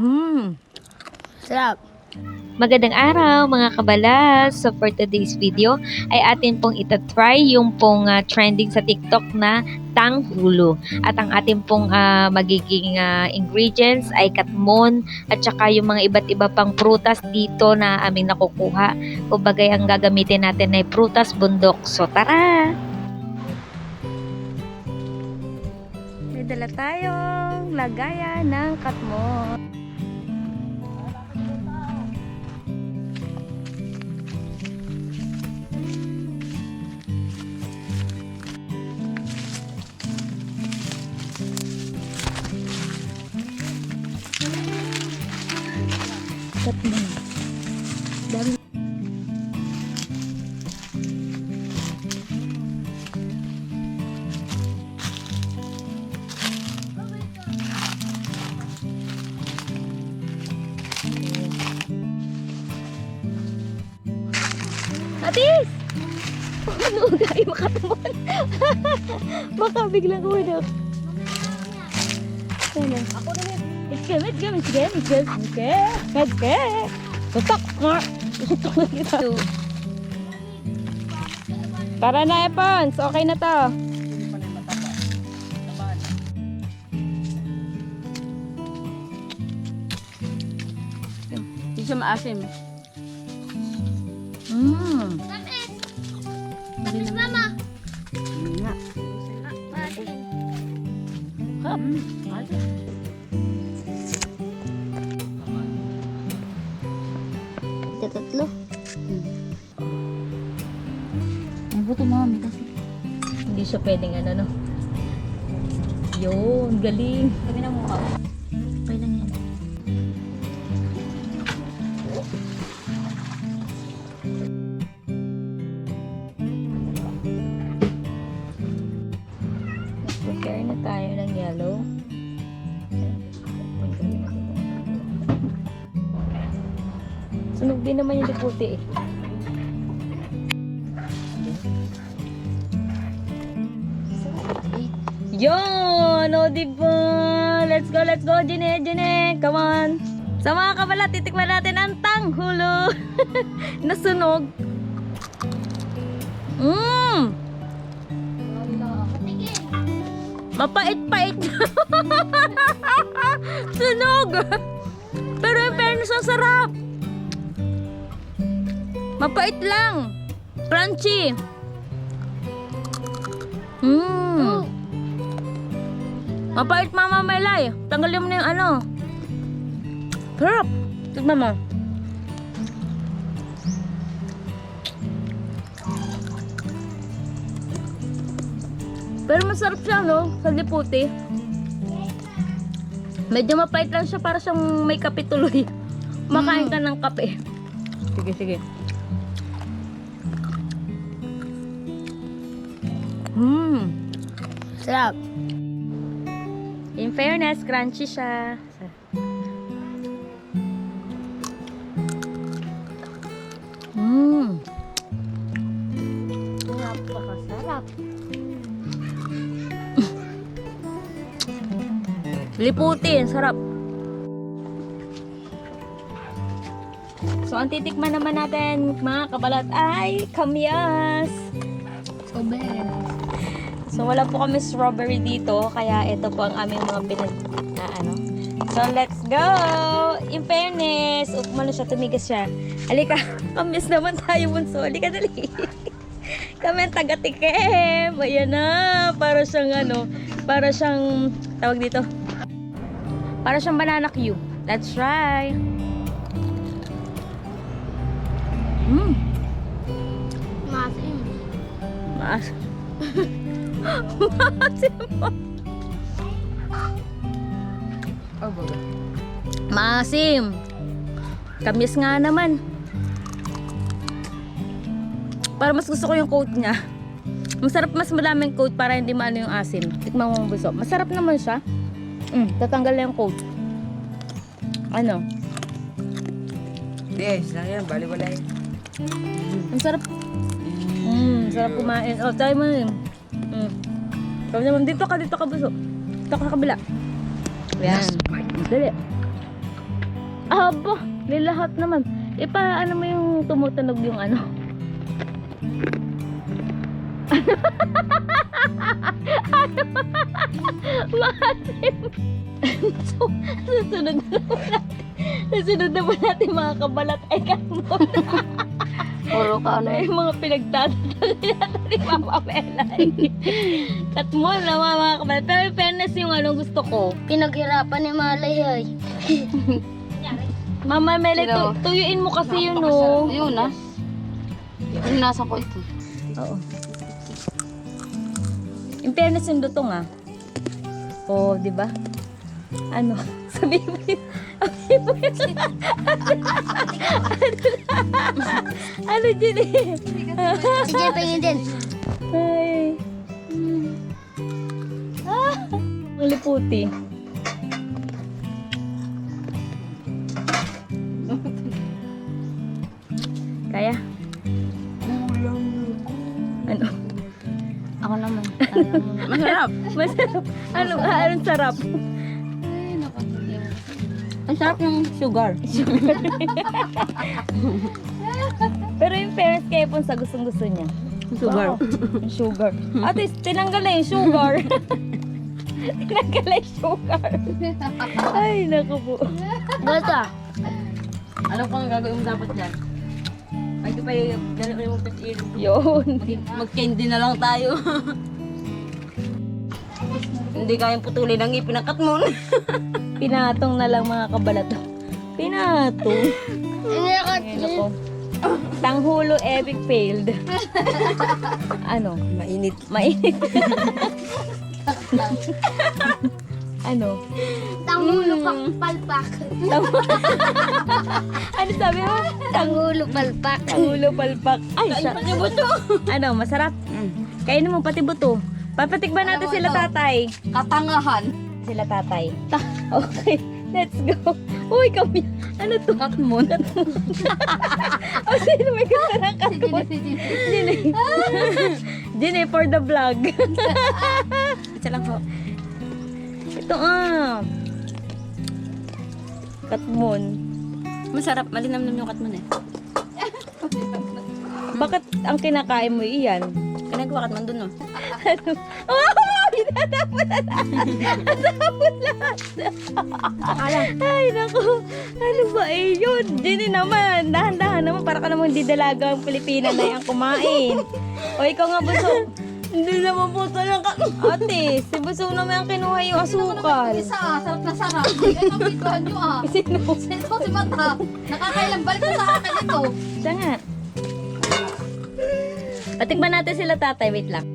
Hmm. Sarap. Magandang araw mga kabalas! So for today's video ay atin pong itatry yung pong ah, trending sa TikTok na tanghulo. At ang ating pong ah, magiging ah, ingredients ay katmon at saka yung mga iba't iba pang prutas dito na aming nakukuha. Kumbaga ang gagamitin natin ay prutas bundok. So tara! May dala tayong lagayan ng katmon. Katmon. Dami. Atis! Ano gaya makatamon? Baka biglang umanak. Sana. Ako na Itke, itke, itke, itke, itke, itke. Tutok nga. Tutok na kita. Tara na, Epons. Okay na to. Hindi siya maasim. Mmm. Tamis, mama. Hindi nga. Hop. Ito tatlo. Ang buto mami kasi. Hindi siya pwedeng ano, no? Yun, galing. Sabi na mukha. Sunog din naman yung puti eh. Yun! O, diba? Let's go, let's go, Jine, Jine! Come on! Sa mga kabala, titikman natin ang tanghulo. Nasunog. Mmm! Mapait-pait. Sunog! Pero in fairness, ang sarap. Mapait lang. Crunchy. Mmm. Mapait mama Melay. Tanggalin mo na yung ano. Sarap. Tignan mo. Pero masarap siya, no? Sa liputi. Medyo mapait lang siya para siyang may kape tuloy. Makain ka ng kape. Sige, sige. Hmm. Sarap. In fairness, crunchy siya. Mmm. Napakasarap. Liputi, ang sarap. So, ang titikman naman natin, mga kabalat, ay kamyas. Sober. So, wala po kami strawberry dito, kaya ito po ang aming mga pinag... na ano. So, let's go! In fairness, na siya, tumigas siya. Halika, kamis naman tayo, bunso. Halika, dali. Kami ang taga-tikim. Ayan na, para siyang ano, para siyang, tawag dito, para siyang banana cube. Let's try. Mmm, Masim. maas. Maasim. Oh, baga. Maasim. Kamis nga naman. Para mas gusto ko yung coat niya. Masarap mas madaming coat para hindi maano yung asim. Tikman mo buso. Masarap naman siya. Mm, tatanggal na yung coat. Ano? Hindi, lang yan. Bali wala yan. Ang sarap. Mm, sarap kumain. Oh, tayo mo yun. Mm. Sabi naman, dito ka, dito ka buso. Dito ka sa kabila. Yan. Dali. Aba, lilahat naman. E pa, ano mo yung tumutunog yung ano? Maasim. so, susunod na naman natin. Susunod naman natin mga kabalat ay kamon. Puro ka ano. Ay, mga pinagtatatali natin ni Mama Melay. Katmon na mga, kabalat. Pero in fairness yung ano gusto ko. Pinaghirapan ni Malay ay. Mama Melay, tu- tuyuin mo kasi yun oh. Yun ah. Yung nasa ko ito. Oo. In fairness yung lutong ah. Oo, di ba? Ano? Sabihin mo yun. Ano dyan eh? Sige, pingin din. Ay. Ah, ang liputi. Kaya? Ano? Ako naman. Masarap. Masarap. Ano, anong sarap? Ang sarap ng sugar. Pero yung parents kaya po sa gustong gusto niya. Sugar. Wow, sugar. At least, tinanggal na yung sugar. tinanggal na yung sugar. Ay, naku po. Bata. Alam ko ang gagawin mo dapat dyan. Ay, ito pa yung gano'n mo ilong. Yun. Mag-candy na lang tayo. Hindi kayang putulin ang ipinakat mo. Pinatong na lang mga kabalato. Pinatong. Inilakat Ay, naku. Tanghulo epic failed. ano? Mainit. Mainit. ano? Tangulo pa palpak. Ano sabi mo? Tangulo palpak. Tanghulo palpak. Ay, siya. Ano, masarap. Kainin mo pati buto. Papatikban natin sila tatay. Katangahan. Sila tatay. Okay, let's go. Uy, kami. Ano to? Katmon. O, sino may gusto ng katmon? Jine. Jine for the vlog. Isa lang po. Ito ah. Katmon. Masarap. Malinamnam yung katmon eh. Bakit ang kinakain mo iyan? Kinagawa katmon dun oh. Oh, hinatapos na Natapos lahat. Ay, naku. Ano ba eh yun? Jenny naman. Dahan-dahan naman. Para ka namang didalaga ang Pilipina na yung kumain. O, ikaw nga, Buso. Hindi naman po talaga. Ate, si Buso naman ang kinuha yung asukal. Isa ah, sarap na sarap. Ay, ang bigyan nyo ah. Sino? Sino si Mata? Nakakailang balik na sa akin ito. Siya nga. Patikman natin sila tatay. Wait lang.